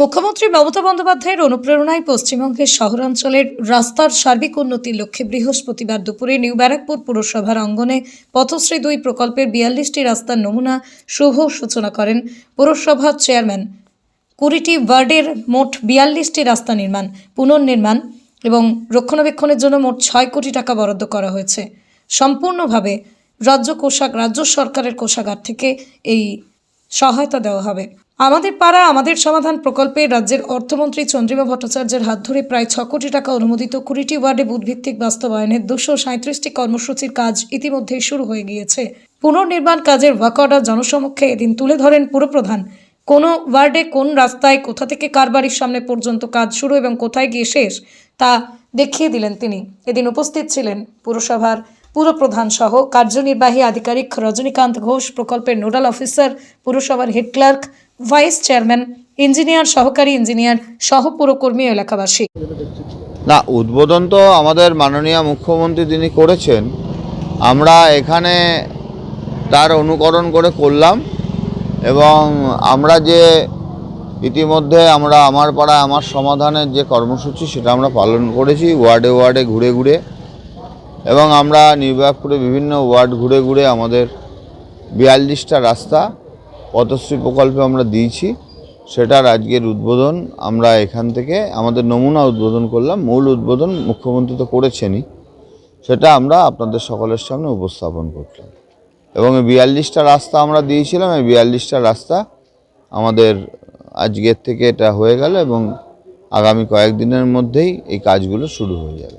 মুখ্যমন্ত্রী মমতা বন্দ্যোপাধ্যায়ের অনুপ্রেরণায় পশ্চিমবঙ্গের শহরাঞ্চলের রাস্তার সার্বিক উন্নতির লক্ষ্যে বৃহস্পতিবার দুপুরে নিউ ব্যারাকপুর পুরসভার অঙ্গনে পথশ্রী দুই প্রকল্পের বিয়াল্লিশটি রাস্তার নমুনা শুভ সূচনা করেন পুরসভার চেয়ারম্যান কুড়িটি ওয়ার্ডের মোট বিয়াল্লিশটি রাস্তা নির্মাণ পুনর্নির্মাণ এবং রক্ষণাবেক্ষণের জন্য মোট ছয় কোটি টাকা বরাদ্দ করা হয়েছে সম্পূর্ণভাবে রাজ্য কোষাগ রাজ্য সরকারের কোষাগার থেকে এই সহায়তা দেওয়া হবে আমাদের পাড়া আমাদের সমাধান প্রকল্পে রাজ্যের অর্থমন্ত্রী চন্দ্রিমা ভট্টাচার্যের হাত ধরে প্রায় ছ কোটি টাকা অনুমোদিত কুড়িটি ওয়ার্ডে বুধভিত্তিক বাস্তবায়নের দুশো সাঁত্রিশটি কর্মসূচির কাজ ইতিমধ্যেই শুরু হয়ে গিয়েছে পুনর্নির্মাণ কাজের ওয়াকঅর্ডার জনসমক্ষে এদিন তুলে ধরেন পুরপ্রধান কোন ওয়ার্ডে কোন রাস্তায় কোথা থেকে কার বাড়ির সামনে পর্যন্ত কাজ শুরু এবং কোথায় গিয়ে শেষ তা দেখিয়ে দিলেন তিনি এদিন উপস্থিত ছিলেন পুরসভার পুরপ্রধান সহ কার্যনির্বাহী আধিকারিক রজনীকান্ত ঘোষ প্রকল্পের নোডাল অফিসার পুরসভার head clerk vice chairman engineer সহকারী ইঞ্জিনিয়ার সহ পুরকর্মী এলাকাবাসী না উদ্বোধন তো আমাদের মাননীয় মুখ্যমন্ত্রী তিনি করেছেন আমরা এখানে তার অনুকরণ করে করলাম এবং আমরা যে ইতিমধ্যে আমরা আমার পাড়ায় আমার সমাধানের যে কর্মসূচি সেটা আমরা পালন করেছি ওয়ার্ডে ওয়ার্ডে ঘুরে ঘুরে এবং আমরা নির্বাহপুরে বিভিন্ন ওয়ার্ড ঘুরে ঘুরে আমাদের বিয়াল্লিশটা রাস্তা পথশ্রী প্রকল্পে আমরা দিয়েছি সেটার আজকের উদ্বোধন আমরা এখান থেকে আমাদের নমুনা উদ্বোধন করলাম মূল উদ্বোধন মুখ্যমন্ত্রী তো করেছেনই সেটা আমরা আপনাদের সকলের সামনে উপস্থাপন করলাম এবং বিয়াল্লিশটা রাস্তা আমরা দিয়েছিলাম এই বিয়াল্লিশটা রাস্তা আমাদের আজকের থেকে এটা হয়ে গেল এবং আগামী কয়েকদিনের মধ্যেই এই কাজগুলো শুরু হয়ে যাবে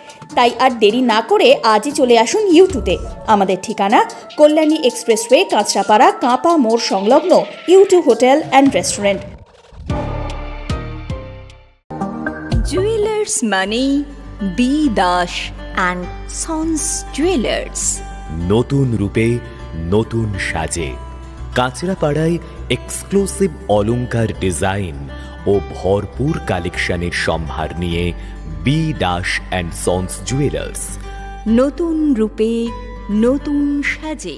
তাই আর দেরি না করে আজই চলে আসুন ইউটিউবে আমাদের ঠিকানা কল্যাণী এক্সপ্রেসওয়ে কাঁচরাপাড়া কাঁপা মোড় সংলগ্ন YouTube hotel and restaurant jewellers Mani B Das and sons jewellers নতুন রূপে নতুন সাজে কাঁচরাপাড়ায় এক্সক্লুসিভ অলংকার ডিজাইন ও ভরপুর কালেকশনের সম্ভার নিয়ে B Das and sons jewellers নতুন রূপে নতুন সাজে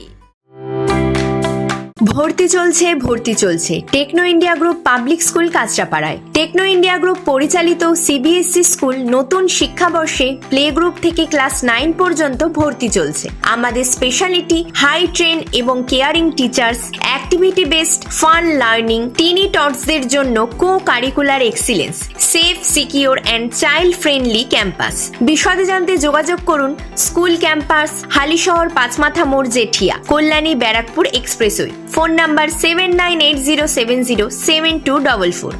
ভর্তি চলছে ভর্তি চলছে techno India group public school কাঁচরাপাড়ায় techno India group পরিচালিত সিবিএসসি স্কুল নতুন শিক্ষাবর্ষে প্লে গ্রুপ থেকে ক্লাস নাইন পর্যন্ত ভর্তি চলছে আমাদের স্পেশালিটি হাই ট্রেন এবং caring teachers activity based fun learning tiny টটসদের জন্য co curricular excellence safe secure and child friendly campus বিশদে জানতে যোগাযোগ করুন স্কুল ক্যাম্পাস হালিশহর পাঁচমাথা মোড় Jethia Kalyani Barrackpore expressway phone number seven nine eight zero seven zero seven two double four